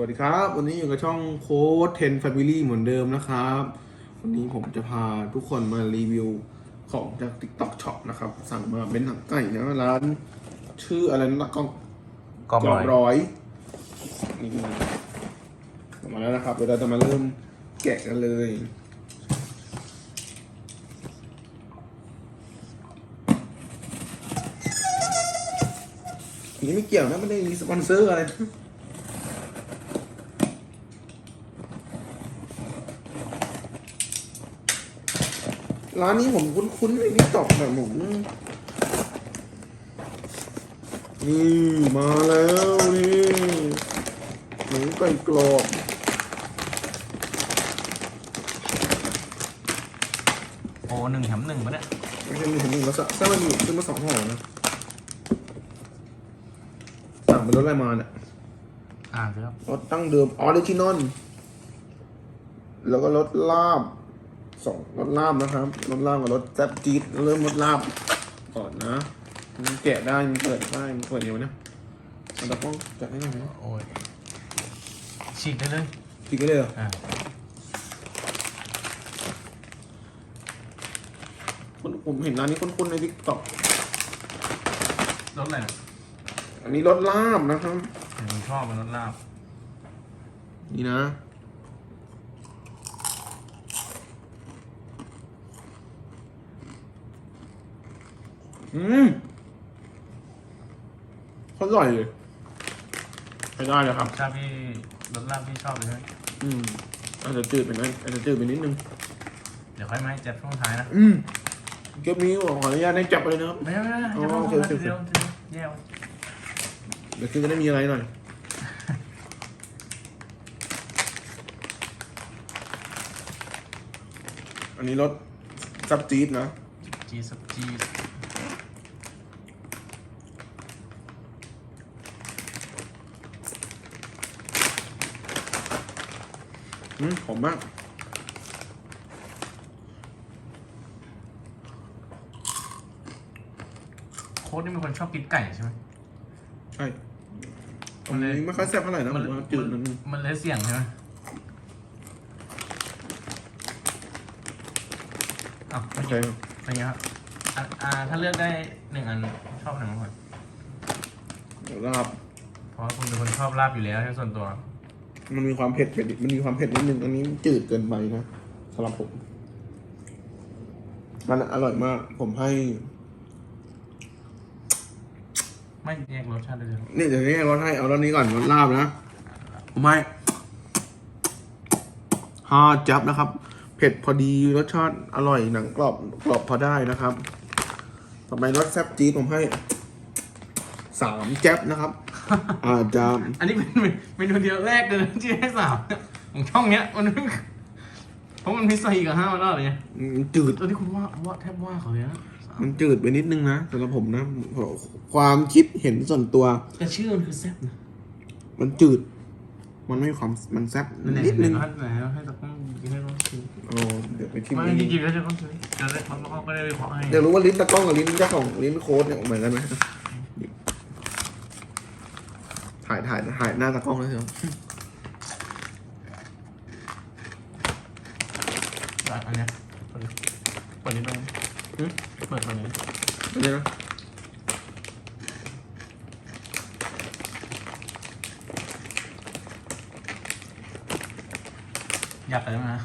วัสดีครับ วันนี้อยู่กับช่องโค้ด10 Family เหมือนเดิมนะครับ วันนี้ผมจะพาทุกคนมารีวิวของจาก TikTok Shop นะครับ สั่งมาเป็นหนังไก่นะร้าน ชื่ออะไรนะกล้องกองร้อยร้อยนี่มาแล้วนะครับเดี๋ยวเราจะมาเริ่มแกะกันเลยนี่ไม่เกี่ยวนะไม่ได้มีสปอนเซอร์อะไร ร้านนี้ผมคุ้นๆในทิกตอกแบบผมนี่มาแล้วนี่หมูไก่กรอบโอ้หนึ่งแถมหนึ่งปะเนี่ยไม่ใช่มีถึงหนึ่งแล้วสะแซ่บมันมีขึ้นมาสองห่อนะสั่งเป็นรสอะไรมาเนี่ยอ่านสิครับรสตั้งเดิมออริจินอลแล้วก็รสลาบ สองรสลาบนะครับรสลาบกับรสแซ่บจี๊ดเริ่มรสลาบก่อนนะมันแกะได้มันเปิดได้มันเปิดเดียวนะมันตะป้องแกะได้ยังไงโอ้ยฉีกได้เลยกินกันเลยเหรออ่าคุณผมเห็นร้านนี้คุ้นๆในทิกตอกรสอะไรนะอันนี้รสลาบนะครับผมชอบเป็นรสลาบ นี่นะ อืมอร่อยเลยใช้ได้เลยครับชอบพี่รสลาบที่ชอบเลยใช่ไหมอืมอาจจะจืดไปหน่อยอาจจะจืดไปนิดนึง เดี๋ยวค่อยมาให้แจ็บช่วงท้ายนะ อืมเก็บนี้ขออนุญาตให้จับไปเลยนะครับ ไม่ไม่ไม่อ๋อจะต้องโอเคพูดโอเคเดียวเดียวเดียวเดี๋ยวคือจะได้มีอะไรหน่อย อันนี้รสซับจี๊ดนะ จีสับจี อืมหอมมากโค้ดนี่เป็นคนชอบกินไก่ใช่ไหม ใช่อันนี้ไม่ค่อยแซ่บเท่าไหร่นะผมว่าจืดนิดนึงมันเลยเสี่ยงใช่ไหมอ้าวโอเคครับเป็นไงครับอะอ่าถ้าเลือกได้หนึ่งอันชอบอันไหนมากกว่าเดี๋ยวลาบเพราะว่าคุณเป็นคนชอบลาบอยู่แล้วใช่ไหมส่วนตัว มันมีความเผ็ดเผ็ดมันมีความเผ็ดนิดนึงอันนี้จืดเกินไปนะสำหรับผม มันอร่อยมาก ผมให้ ไม่แยกรสชาติเลยเลยนี่เดี๋ยวนี้รสให้เอารสนี้ก่อนรสลาบนะผมให้ฮาจับนะครับ เผ็ดพอดีรสชาติอร่อยหนังกรอบกรอบพอได้นะครับ ต่อไปรสแซ่บจี๊ดผมให้สามแจ๊บนะครับ อาจจะอันนี้เป็นเมนูเดียวแรกเลยนะที่ให้สามของช่องเนี้ยมันไม่เพราะมันมีสี่กับห้ามันแล้วอะไรเงี้ยอืมจืดตัวที่คุณว่าว่าแทบว่าเขาเลยนะสามมันจืดไปนิดนึงนะสำหรับผมนะ ความคิดเห็นส่วนตัวแต่ชื่อมันคือแซ่บนะมันจืด มันไม่มีความมันแซ่บไหนนิดนึงไหนไหนให้ตะก้องกินให้เขาชิมโอ้เดี๋ยวไปชิมไม่เองจริงๆแล้วจะต้องชิมจะได้เขาเขาก็ได้วิเคราะห์ให้อยากรู้ว่าลิ้นตะกล้องกับลิ้นเจ้าของลิ้นโค้ดเนี่ยเหมือนกันไหม ถ่ายถ่ายถ่ายหน้าตะกล้องเลยเถอะอันเนี้ยเปิดเปิดนิดนึงเปิดตัวนี้อันนี้นะอยากไปแล้วนะ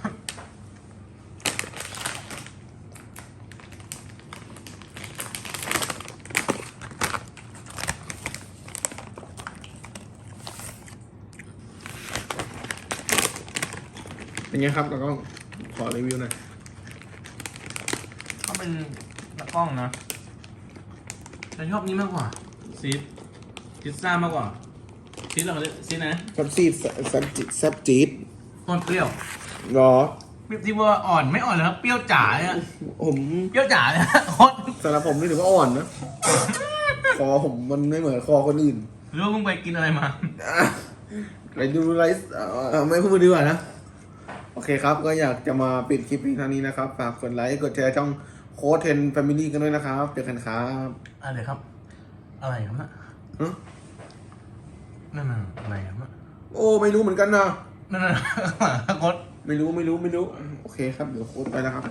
เป็นไงครับตะกล้องขอรีวิวหน่อยก็เป็นตะกล้องนะแต่ชอบนี้มากกว่าซีดพิซซ่ามากกว่าซีดเราเรียกซีดนะแซ่บซีดแซ่บแซ่บจี๊ดแซ่บจี๊ดต้นเปรี้ยวรอที่ว่าอ่อนไม่อ่อนเลยครับเปรี้ยวจ๋าเลยอะผมเปรี้ยวจ๋าเลยอะโคตรสำหรับผมนี่ถือว่าอ่อนนะ คอผมมันไม่เหมือนคอคนอื่นรู้ว่ามึงไปกินอะไรมาอะไปดูไลฟ์เอ่อไม่พูดดีกว่านะ โอเคครับ ก็อยากจะมาปิดคลิปเพียงเท่านี้นะครับ ฝากกดไลค์กดแชร์ช่องโค้ดเทนแฟมิลี่กันด้วยนะครับเจอกันครับอะไรครับ อะไรครับน่ะฮะนั่นน่ะอะไรครับน่ะโอ้ไม่รู้เหมือนกันนะ นั่นน่ะข้างหลังกดไม่รู้ไม่รู้ไม่รู้ โอเคครับ เดี๋ยวโค้ดไปแล้วครับ